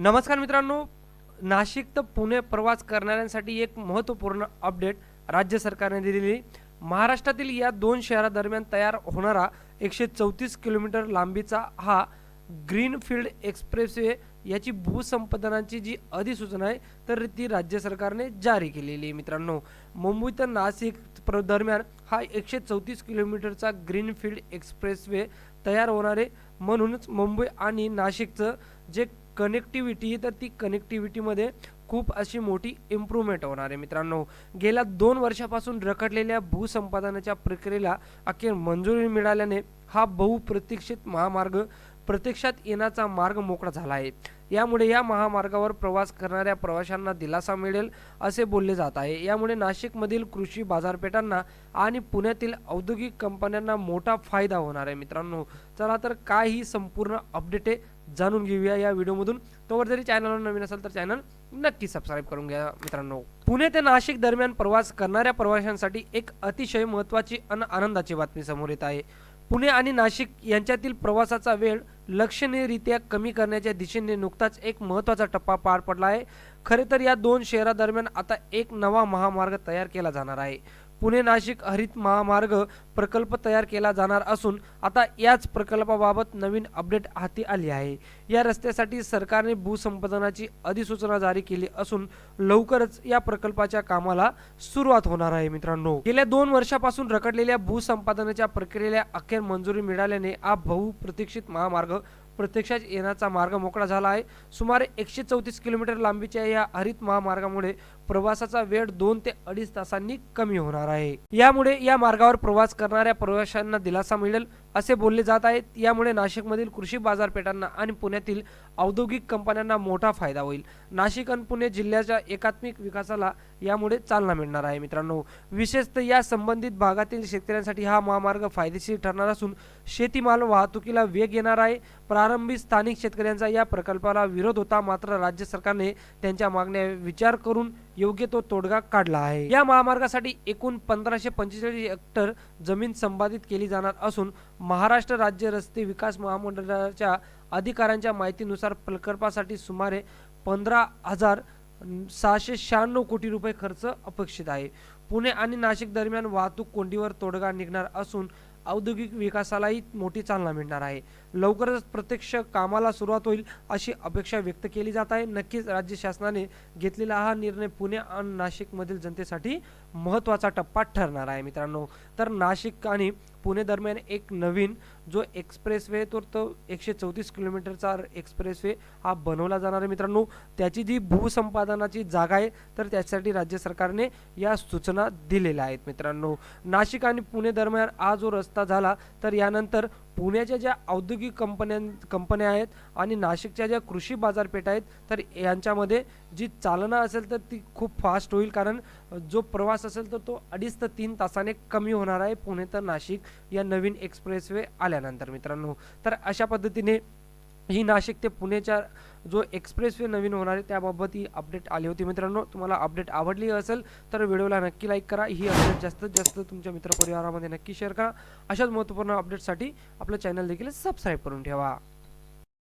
नमस्कार मित्रांनो नाशिक तर पुणे प्रवास करणाऱ्यांसाठी एक महत्त्वपूर्ण अपडेट राज्य सरकारने दिलेली. महाराष्ट्रातील या दोन शहरादरम्यान तयार होणारा एकशे चौतीस किलोमीटर लांबीचा हा ग्रीनफील्ड एक्सप्रेसवे याची भूसंपादनाची जी अधिसूचना आहे तर ती राज्य सरकारने जारी केलेली आहे मित्रांनो. मुंबई तर नाशिक प्र दरम्यान हा एकशे चौतीस किलोमीटरचा ग्रीनफील्ड एक्सप्रेसवे तयार होणारे म्हणूनच मुंबई आणि नाशिकचं जे कनेक्टिव्हिटी ही तर ती कनेक्टिव्हिटीमध्ये खूप अशी मोठी इम्प्रूव्हमेंट होणार आहे मित्रांनो. गेल्या दोन वर्षापासून रखडलेल्या भूसंपादनाच्या प्रक्रियेला अखेर मंजुरी मिळाल्याने हा बहुप्रतीक्षित महामार्ग प्रत्यक्षात येण्याचा मार्ग मोकळा झाला आहे. यामुळे या महामार्गावर प्रवास करणाऱ्या प्रवाशांना दिलासा मिळेल असे बोलले जात आहे. यामुळे नाशिकमधील कृषी बाजारपेठांना आणि पुण्यातील औद्योगिक कंपन्यांना मोठा फायदा होणार आहे मित्रांनो. चला तर काय ही संपूर्ण अपडेट आहे जाणून घेऊया या व्हिडिओमधून. तोवर जरी चॅनलवर नवीन असेल तर चॅनल नक्की सबस्क्राईब करून घ्या मित्रांनो. पुणे ते नाशिक दरम्यान प्रवास करणाऱ्या प्रवाशांसाठी एक अतिशय महत्त्वाची आणि आनंदाची बातमी समोर येत आहे. पुणे आणि नाशिक यांच्यातील प्रवासाचा वेळ लक्षणीयरित्या कमी करण्याच्या दिशेने नुकताच एक महत्त्वाचा टप्पा पार पडला आहे. खरे तर या दोन शहरादरम्यान आता एक नवा महामार्ग तयार केला जाणार आहे. पुणे नाशिक हरित महामार्ग प्रकल्प तयार केला जाणार असून आता याच प्रकल्पाबाबत नवीन अपडेट हाती आली आहे. या रस्त्यासाठी सरकारने भूसंपादनाची अधिसूचना जारी केली असून लवकरच या प्रकल्पाच्या कामाला सुरुवात होणार आहे मित्रांनो. गेल्या दोन वर्षापासून रखडलेल्या भूसंपादनाच्या प्रक्रियेला अखेर मंजुरी मिळाल्याने हा बहुप्रतीक्षित महामार्ग प्रत्यक्षात येण्याचा मार्ग मोकळा झाला आहे. सुमारे एकशे चौतीस किलोमीटर लांबीच्या या हरित महामार्गामुळे प्रवासाचा वेळ दोन ते अडीच तासांनी कमी होणार आहे. यामुळे या मार्गावर प्रवास करणाऱ्या प्रवाशांना दिलासा मिळेल असे बोलले जात आहे यामुळे नाशिकमधील कृषी बाजारपेठांना आणि पुण्यातील औद्योगिक कंपन्यांना मोठा फायदा होईल. नाशिक आणि पुणे जिल्ह्याच्या एकात्मिक विकासाला यामुळे चालना मिळणार आहे मित्रांनो. विशेषतः या संबंधित भागातील शेतकऱ्यांसाठी हा महामार्ग फायदेशीर ठरणार असून शेतीमाल वाहतुकीला वेग येणार आहे. प्रारंभी स्थानिक शेतकऱ्यांचा या प्रकल्पाला विरोध होता. मात्र राज्य सरकारने त्यांच्या मागण्या विचार करून योग्य तो तोडगा काढला आहे. या महामार्गासाठी एकूण पंधराशे पंचेचाळीस हेक्टर जमीन संपादित केली जाणार असून महाराष्ट्र राज्य रस्ते विकास महामंडळाच्या अधिकाऱ्यांच्या माहितीनुसार प्रकल्पासाठी सुमारे पंधरा हजार सहाशे शहाण्णव कोटी रुपये खर्च अपेक्षित आहे. पुणे आणि नाशिक दरम्यान वाहतूक कोंडीवर तोडगा निघणार असून औद्योगिक विकासालाही मोठी चालना मिळणार आहे. लवकरच प्रत्यक्ष कामाला सुरुवात होईल अशी अपेक्षा व्यक्त केली जात आहे. नक्कीच राज्य शासनाने घेतलेला हा निर्णय पुणे आणि नाशिकमधील जनतेसाठी महत्त्वाचा टप्पा ठरणार आहे मित्रांनो. तर नाशिक आणि पुणे दरम्यान एक नवीन जो एक्सप्रेसवे तो तो एकशे चौतीस किलोमीटरचा एक्सप्रेसवे हा बनवला जाणार आहे मित्रांनो. त्याची जी भूसंपादनाची जागा आहे तर त्यासाठी राज्य सरकारने या सूचना दिलेल्या आहेत मित्रांनो. नाशिक आणि पुणे दरम्यान हा जो रस्ता झाला तर यानंतर पुण्याच्या ज्या औद्योगिक कंपन्यां कंपन्या आहेत आणि नाशिकच्या ज्या कृषी बाजारपेठा आहेत तर यांच्यामध्ये जी चालना असेल तर ती खूप फास्ट होईल. कारण जो प्रवास असेल तर तो अडीच ते तीन तासाने कमी होणार आहे. पुणे तर नाशिक या नवीन एक्सप्रेसवे आल्यानंतर मित्रांनो. तर अशा पद्धतीने ही नाशिक ते पुणेच्या जो एक्सप्रेसवे नवीन होणार आहे त्याबाबत ही अपडेट आली होती. मित्रांनो तुम्हाला अपडेट आवडली असेल तर व्हिडिओला नक्की लाईक करा. ही अपडेट जास्तीत जास्त तुमच्या मित्रपरिवारामध्ये नक्की शेअर करा. अशाच महत्त्वपूर्ण अपडेटसाठी आपलं चॅनल देखील सबस्क्राईब करून ठेवा.